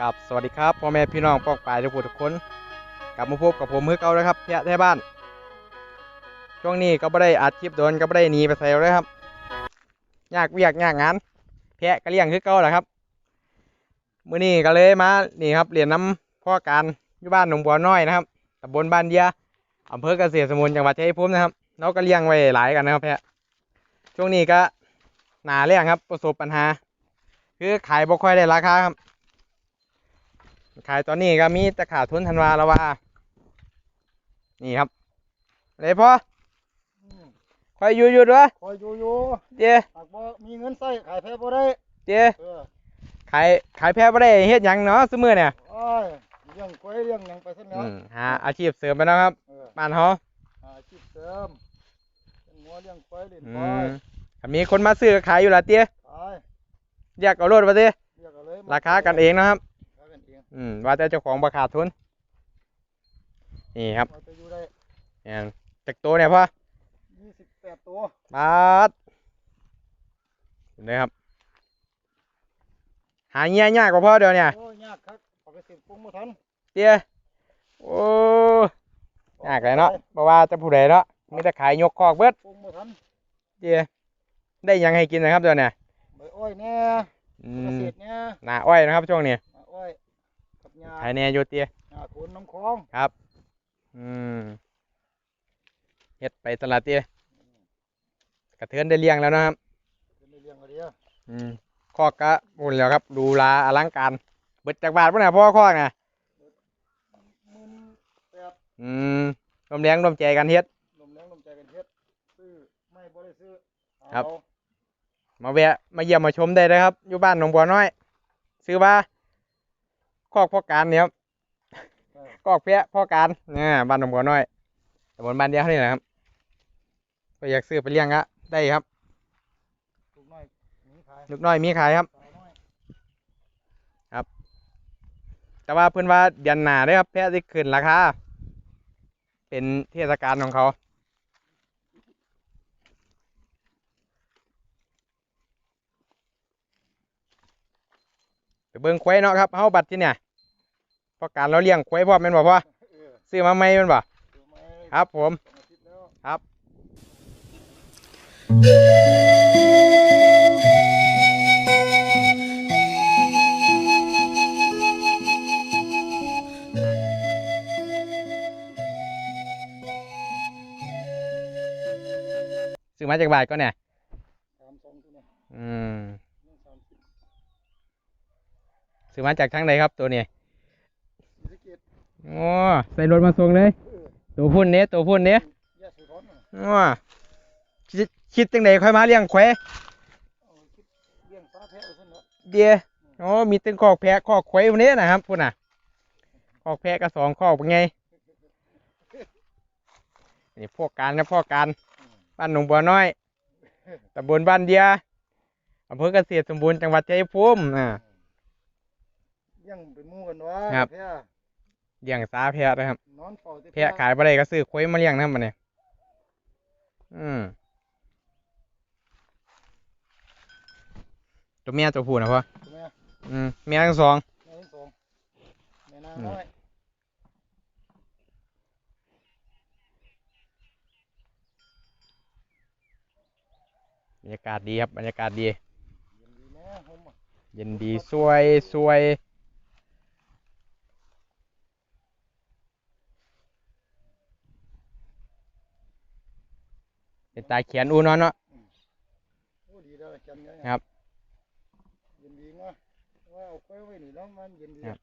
กับสวัสดีครับพ่อแม่พี่น้องปอกปลายทุกผู้ทุกคนกลับมาพบกับผมมือเก่าแล้วครับเพียแท้บ้าน ช่วงนี้ก็ไม่ได้อัดคลิปโดนก็ไม่ได้หนีไปใส่เลยครับยากเวียกยากงานแพะก็เลี้ยงคือเก่าแหละครับมื้อนี้ก็เลยมานี่ครับเรียนน้ำพ่อการอยู่บ้านหนองบัวน้อยนะครับตำบลบ้านเดียอำเภอเกษตรสมุทรจังหวัดชัยภูมินะครับเราก็เลี้ยงไว้หลายกันนะครับแพะช่วงนี้ก็หนาเลี้ยงครับประสบปัญหา คือขายบ่ค่อยได้ราคาครับ ขายตอนนี้ก็มีแต่ขาดทุนธันวาแล้วว่า นี่ครับเลยพ่ออืมคอยอยู่อยู่ด้วยคอยอยู่อยู่เจ้หากบ่มีเงินใส่ขายแพ้บ่ได้เจ้เออขายขายแพ้บ่ได้เฮ็ดหยังเนาะซุมื้อเนี่ยโอ้ยเลี้ยงกล้วยเลี้ยงหยังไปซั่นแล้อืวมหาอาชีพเสริมไปเนาะครับเออบ้านเฮาหาอาชีพเสริมเลี้ยงงัวเลี้ยงควายเลี้ยงอืควายมถ้ามีคนมาซื้อก็ขายอยู่ล่ะเตี้ยขายอยากเอารถมาเตี้ยเรียกเอาเลยราคากันเองนะครับราคากันเองอืมว่าแต่เจ้าของบ่ขาดทุน นี่ครับเราจะอยู่ได้เนี่ยจักตัวเนี่ยพ่อ28ตัวบาทเห็นไหมครับ หาเงี้ยยากกว่าพ่อเดี๋ยวเนี่ยโอ้ยยากครับเอาไปสิบปรุงบ่ทันเตี้ยโอ้ยากเลยเนาะเพราะว่าจะผู้ใดเนาะมีแต่ขายยกคอกเบิดปรุงบ่ทันเตี้ยได้หยังให้กินนะครับเดี๋ยวเนี่ยใบอ้อยแน่อืเกมษตรแน่หนาอ้อยนะครับช่วงนี้ ขายแหน่อยู่เตี้ยหญ้าโคนน้ำคลองอืมเฮ็ดไปตลาดเตี้ยกระเทือนได้เลี้ยงแล้วนะครับเป็นได้เลี้ยงเอาเดียวอืมคอกกะบุญแล้วครับ ดูแลอลังการเบิดจากบาทป่ะเนี่ยพ่อคอกน่ะมื้อแปดอืมรวมแรงรวมใจกันเฮ็ดลมแรงลมใจกันเฮ็ดซื้อไม่บ่ได้ซื้อเอาครับ มาแวะมาเยี่ยมมาชมได้เลยครับ อยู่บ้านหนองบัวน้อย ซื้อว่า คอกพ่อการเนี่ยครับเออคอกแพะพ่อการเนี่ยบ้านหนองบัวน้อยตำบลบ้านเดียวนี่แหละครับก็อยากซื้อไปเลี้ยงก็ได้ครับลูกน้อยหนีขายลูกน้อยมีขายครับสาวน้อยแต่ว่าเพื่อนว่าเดือนหน้าเด้อครับแพะที่ขึ้นราคาเป็นเทศกาลของเขาไปเบิ่งควายเนาะครับเฮาบัดที่เนี่ยเพ ราะการเราเลี้ยงควายพร้อมแม่นบ่พ่อเออซื้อมาใหม่แม่นบ่ซื้อมาครับผมสองอาทิตย์แล้วซื้อมาจากบาทก็เนี่ยสามสองตัวเนี่ยอืมหนึ่งสามสิบซื้อมาจากทางใดครับตัวนี้สี่สิบเจ็ด โอ้ใส่รถมาส่งเลยเออตัวพุ่นเนี้ยตัวพุ่นเนี้ยยาสูบร้อนน่ะอ้อคิดคิดจังไดค่อยมาเลี้ยงควายเอาคิดเลี้ยงปลาแพะเอาซั่นเนาะเดียโอ้มีตึงคอกแพะคอกควายพวกนี้นะครับพุ่นน่ะคอกแพะก็สองคอกเป็นไงนี่พวกการนะพวกการบ้านหนองบัวน้อยตำบลบ้านเดียอำเภอเกษตรสมบูรณ์จังหวัดชัยภูมิอ่าเลี้ยงเป็นหมู่กันวะครับแพะ เลี้ยงสาแพะนะครับนอนเฝ้าแต่แพะขายไปได้ก็ซื้อควายมาเลี้ยงนะครับมันเนี่ยอืมตัวเมียตัวผู้นะพ่อถูกไหมอืมเมียทั้งสองแม่ทั้งสองแม่นางอืมน้อยบรรยากาศดีครับบรรยากาศดี เย็นดีแม่หอมอะเย็นดีสวยสวย เป็นตาเขียนอูเนอนเนาะโอ้ดีแล้วจันเนี่ยครับ เย็นดีเนาะว่าเอาไว้ไว้นี่แล้วมันเย็นดีครับ